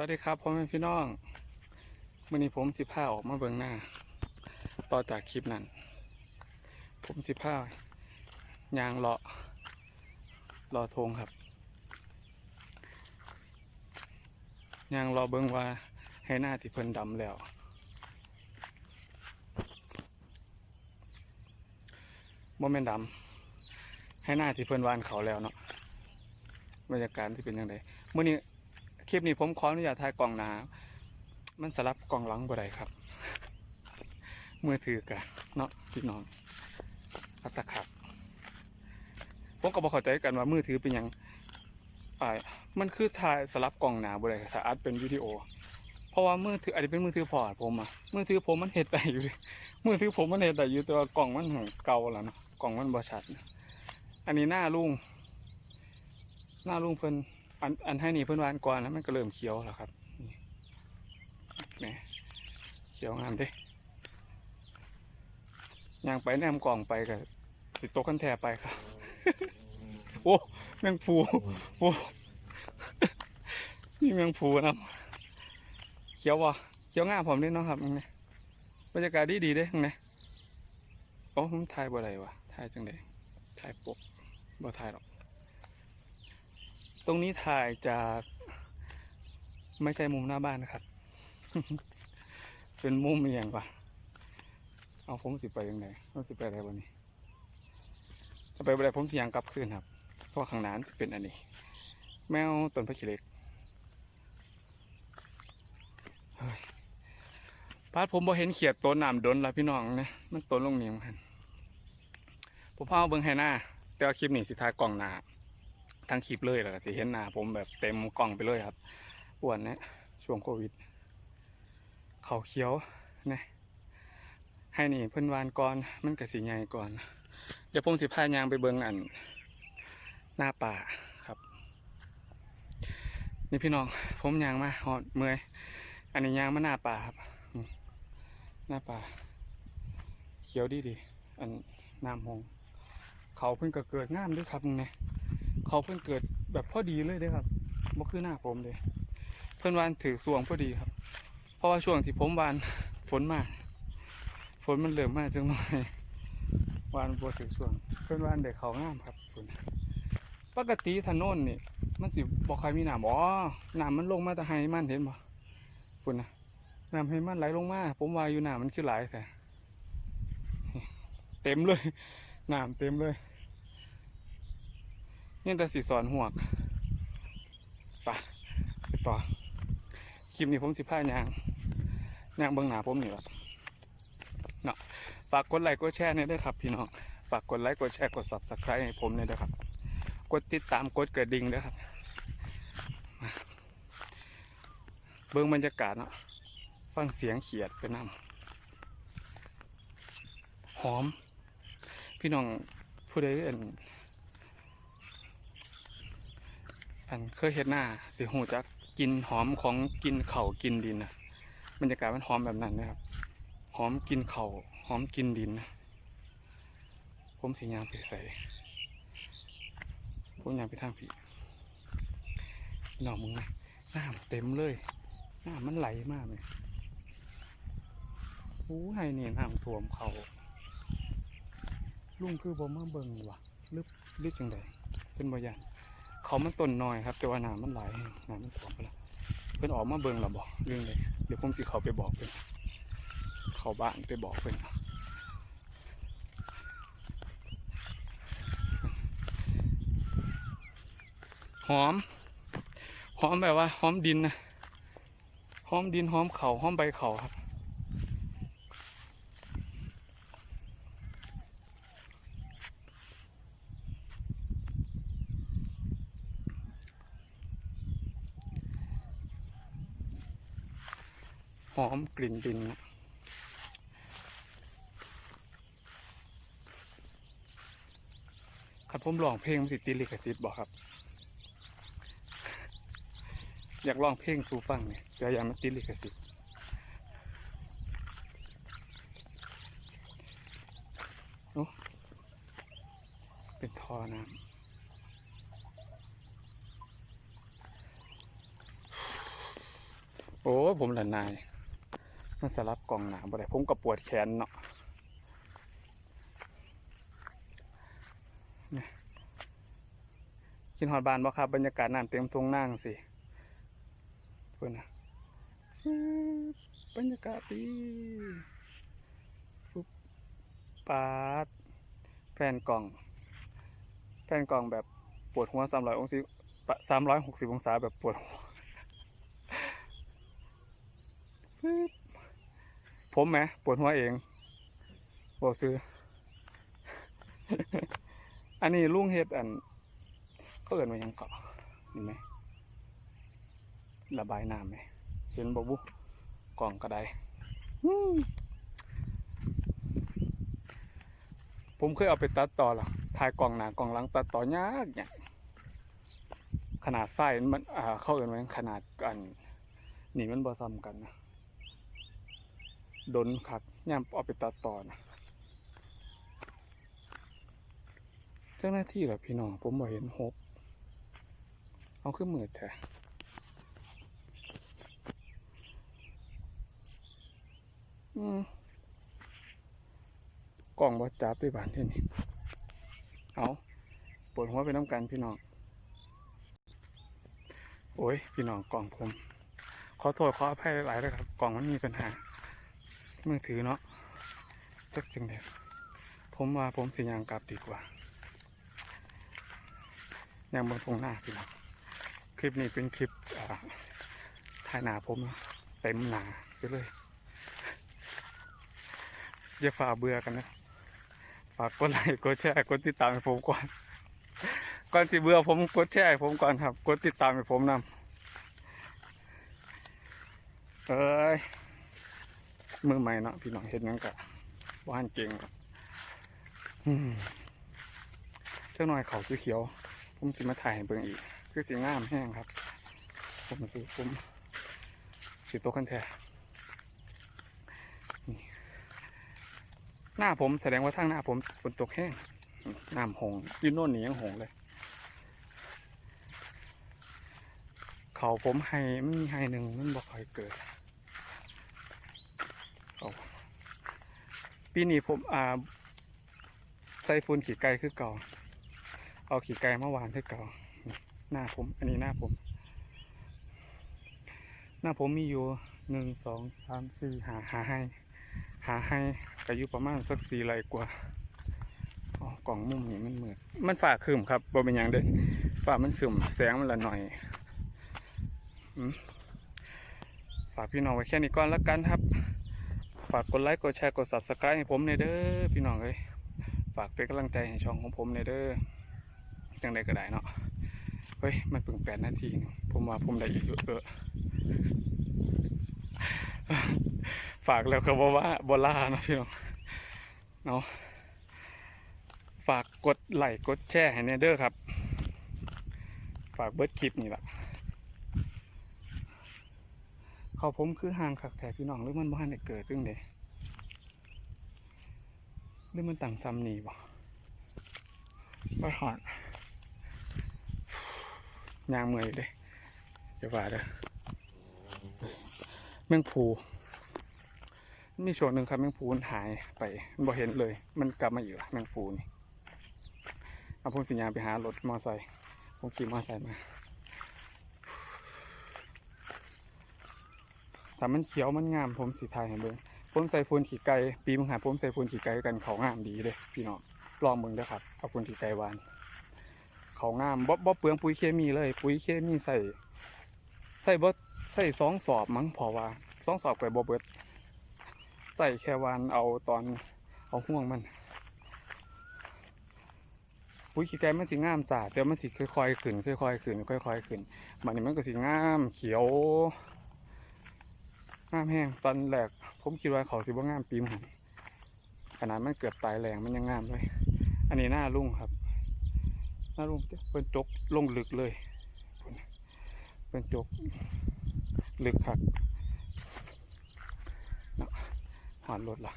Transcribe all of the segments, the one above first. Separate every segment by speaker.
Speaker 1: วัสดีครับพ่อแม่พี่น้องวันนี้ผมสิพาออกมาเบิ่งหน้า ต่อจากคลิปนั้น ผมสิพายางเลาะรอทงครับยางรอเบิ่งว่าให้หน้าที่เพิ่นดำแล้วโมเมนดำให้หน้าที่เพิ่นวานเขาแล้วเนาะบรรยากาศที่เป็นยังไงมื่อนี้ คลิปนี้ผมขออนุญาตถ่ายกล่องหนา มันสลับกล่องหลังบ่ได้ครับมือถือกันเนาะพี่น้องอัตขับผมก็บอกเข้าใจกันว่ามือถือเป็นหยังอ่ามันคือถ่ายสลับกล่องหนาบ่ได้ถ้าอัดเป็นวิดีโอ เพราะว่ามือถืออันนี้เป็นมือถือพอร์ตผมอะมือถือผมมันเห็ดได้อยู่ดิมือถือผมมันเห็ดได้อยู่แต่ว่ากล่องมันเก่าแล้วเนาะกล่องมันบ่ชัด อันนี้หน้าลุงหน้าลุงเพิ่น อันอันให้นี่เพื่อนวานก่อนแล้วมันก็เริ่มเขียวแล้วครับนี่แม่เขียวงามเด้ย่างไปแนมกล่องไปกับสิโตกันแทไปครับ โอ้แมงฟูโอ้นี่แมงฟูนะเขียววะเขียวงามผมเด้เนาะครับนี่บรรยากาศดีดีเด้นี่โอ้ผมถ่ายบ่ได้วะถ่ายจังไดถ่ายปกบ่ถ่ายหรอก ตรงนี้ถ่ายจากไม่ใช่มุมหน้าบ้านนะครับ เป็นมุมเอียงกว่าเอาผมสิไปยังไงผมสิไปอะไรวันนี้ถ้าไปอะไรผมสิยังกลับคืนครับ เพราะข้างหน้าจะเป็นอันนี้ แมวต้นพระชิเล็กเฮ้ยพาดผมบ่เห็นเขียดต้นน้ำดนแล้วพี่น้องนะ มันต้นลงเหนียวกันผมพาเอาเบิ้งให้หน้าแต่ว่าคลิปนี้สิถ่ายกล่องหน้า ทั้งคลิปเลยแล้วก็สิเห็นหน้าผมแบบเต็มกล่องไปเลยครับอ้วนเนี่ยช่วงโควิด เขาเขียวนะให้นี่เพิ่นวานก่อนมันก็สิใหญ่ก่อน เดี๋ยวผมสิพายางไปเบิงอัน หน้าป่าครับ นี่พี่น้องผมยางมาหอดเมื่อยอันนี้ยางมาหน้าป่าครับ หน้าป่า เขียวดีดีอันน้ำหงเขาเพิ่งก็เกิดงามด้วยครับเนี่ย เขาเพิ่นเกิดแบบพอดีเลยเด้ครับบ่คือหน้าผมเลย เพิ่นวานถือสวงพอดีครับ เพราะว่าช่วงที่ผมวานฝนมาฝนมันเริ่มมากจังหน่อยวานบ่ถือสวง เพิ่นวานได้เขางามครับฝนปกติถนนนี่มันสิบ่ค่อยมีหน้ำอ๋อหน้ำมันลงมาแต่ไห้มันเห็นบ่ฝุ่นนะน้ำให้มันไหลลงมา ผมว่าอยู่หน้ำมันคือหลแต่เต็มเลยหน้ำเต็มเลย นี่แต่สีสอนหัวกไปไปต่อคลิปนี้ผมสิพายางยางเบื้องหน้าผมนี่แหละเนาะฝากกดไลค์กดแชร์เนี่ยด้วยครับ พี่น้องฝากกดไลค์กดแชร์กด subscribe ให้ผมเนี่ยด้วยครับ กดติดตามกดกระดิ่งด้วยครับเบื้องบรรยากาศเนาะฟังเสียงเขียดไปนั่หอม พี่น้องผู้ใดเอ่น อันเคยเห็นหน้าสิหูจักกินหอมของกินเข่ากินดินนะบรรยากาศมันหอมแบบนั้นนะครับ หอมกินเข่าหอมกินดินนะผมสิยางไปใส่ผมยางไปทางผีหน่อมึงไหมน้ำเต็มเลยน้ำมันไหลมากเลยโอ้ยนี่น้ำท่วมเขาลุงคือบ่มาเบิ่งวะลึกลึกจังใดเป็นบ่ยาน เขามันต้นน้อยครับ แต่ว่าน้ำมันไหลาน้ำมันท่วมไปแล้วเพิ่อนออกมาเบิ่งแล้วบอกเรื่องเลยเดี๋ยวผมสิเขาไปบอกเพิ่อนเขาบ้านไปบอกเพิ่อนหอมหอมแบบว่าหอมดินนะหอมดินหอมเขาหอมใบเขาครับ อมกลิ่นดินนะครับผมร้องเพลงสิติลิขสิทธิ์บอกครับ อยากร้องเพลงสู่ฟังเนี่ยจะยังไม่ติลิขสิทธิ์เป็นทอน้ำโอ้ ผมละนาย มันสลับกล่องหนาบ่ได้ผมก็ปวดแขนเนาะนี่กินหอดบานบ่ครับ บรรยากาศน้ำเต็มทงนั่งสิเพื่อนนะบรรยากาศดีฟุบปาดแผ่นกล่อง แผ่นกล่องแบบปวดหัวสามร้อยองศาสามร้อยหกสิบองศาแบบปวดหัวปึ๊บ ผมไหมปวดหัวเองบอกซื้อ อันนี้ลุงเฮ็ดอันเขาเอินมายังเกาะเห็นไหมระบายน้ำไหมเห็นบอบุกล่องกระไดผมเคยเอาไปตัดต่อหรอถ่ายกล่องหนากล่องหลังตัดต่อยากเนี่ยขนาดไฟมันอ่าเขาเอินไว้ขนาดกันนี่มันบ่ซ้ำกันนะ ดนครับย่ามเอาไปตัดต่อนะเจ้าหน้าที่เหรอพี่น้องผมบ่เห็นหกเอาขึ้นมือแท้กล่องบ่จับด้วยบานที่นี่เอาปวดหัวไปน้ำกันพี่น้อง โอ้ย พี่น้องกล่องผม ขอโทษขออภัยหลายเลยครับ กล่องมันมีปัญหา มือถือเนาะจักจังเด็ผมว่าผมสิยางกลับดีกว่ายังบนทงหน้าพี่น้องคลิปนี้เป็นคลิปถ่ายหนาผมเนาะเต็มหนาไปเลยอย่าฝ่าเบื่อกันนะฝากกดไลค์กดแชร์กดติดตามให้ผมก่อนก่อนสิเบื่อผมกดแชร์ให้ผมก่อนครับ กดติดตามให้ผมนำเอ้ย มือใหม่เนาะพี่น้องเห็นยังกะว่านเก่งอืมเจ้าหน่อยเขาเขียวผมสิมาถ่ายเบิ่งอีก คือสีงามแห้งครับ ผมสิผมสิโตวกันแท้หน้าผมแสดงว่าทางหน้าผมฝนตกแห้งน้ำหงยืนโน่นหนียังหงเลย เขาผมให้มันมีให้หนึ่งมันบอกค่อยเกิด ปีนี้ผมอ่าใส่ฝุ่นขี่ไก่คือเก่า เอาขี่ไก่เมื่อวานคือเก่า หน้าผม อันนี้หน้าผม หน้าผมมีอยู่หนึ่งสองสามสี่หาหาให้ หาให้อายุประมาณสักสี่ไรกว่าอ๋อกล่องมุมนี้มันเหมือนมันฝ่าคืมครับบ่เป็นหยังเด้ฝ่ามันคืมแสงมันละหน่อยฝากพี่น้องไว้แค่นี้ก่อนแล้วกันครับ ฝากกดไลค์กดแชร์กด subscribe ให้ผมในอยเด้อพี่น้องเอ้ยฝากเป็นกำลังใจให้ช่องของผมในอยเด้อจังใดก็ได้เนาะเฮ้ยมันเพิ่งแปดนาทีผมว่าผมได้อีกเยอะฝากแล้วก็บอกว่าบล่านะพี่น้องเนาะฝากกดไลค์กดแชร์ให้ในอยเด้อครับ ฝากเบิร์ดคลิปนี่แหละ เขาผมคือห่างขักแถพี่น้องหรือมันบ้านได้เกิดเรื่องใดหรือมันต่างซ้ำนี่บ่บ่หอดยางเมื่อยเด้เดี๋ยวว่าเด้อแมงผูมีช่วงหนึ่งครับแมงผูมันหายไปมันบ่เห็นเลย มันกลับมาอีกละแมงผูนี่เอาผมสิยางไปหารถมอไซค์ผมขี่มอไซค์มา ถ้ามันเขียวมันงามผมสีไทยให้เบิ่งผมใส่ฟูนขี่ไก่ปีมึงหาผมใส่ฟูนขี่ไก่กันเขางามดีเลยพี่น้องลองเบิ่งเด้อครับเอาฟูนขี่ไก่หวานเขางามบ่บ่เปลืองปุ๋ยเคมีเลย ปุ๋ยเคมีใส่ใส่บ่ใส่สองสอบมั้งพอว่าสองสอบไปบ่เบิดใส่แค่วานเอาตอนเอาห่วงมัน ปุ๋ยขี้ไก่มันสิงามสาดแต่มันสิค่อยๆขึ้นค่อยๆขึ้นค่อยๆขึ้นมันนี่มันก็สิงามเขียว งามแห้งตอนแรกผมคิดว่าเขาสิบ่งามปีมหันขนาดมันเกือบตายแรงมันยังงามเลย อันนี้หน้าลุ่งครับ หน้าลุ่งเป็นจกลงลึกเลยเป็นจกลึกครับเนาะหอนรถละ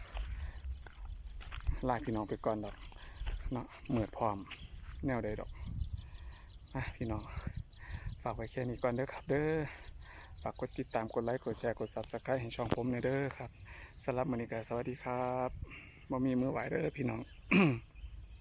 Speaker 1: ลากพี่น้องไปก่อนดอกเนาะเหมือดพร้อมแนวใดดอกอะพี่น้องฝากไว้แค่นี้ก่อนเด้อครับเด้อ ฝากกดติดตามกดไลค์กดแชร์กด Subscribe ให้ช่องผมในอยเด้อครับสำหรับมื้อนี้ก็สวัสดีครับบ่มีมือไหวเด้อพี่น้อง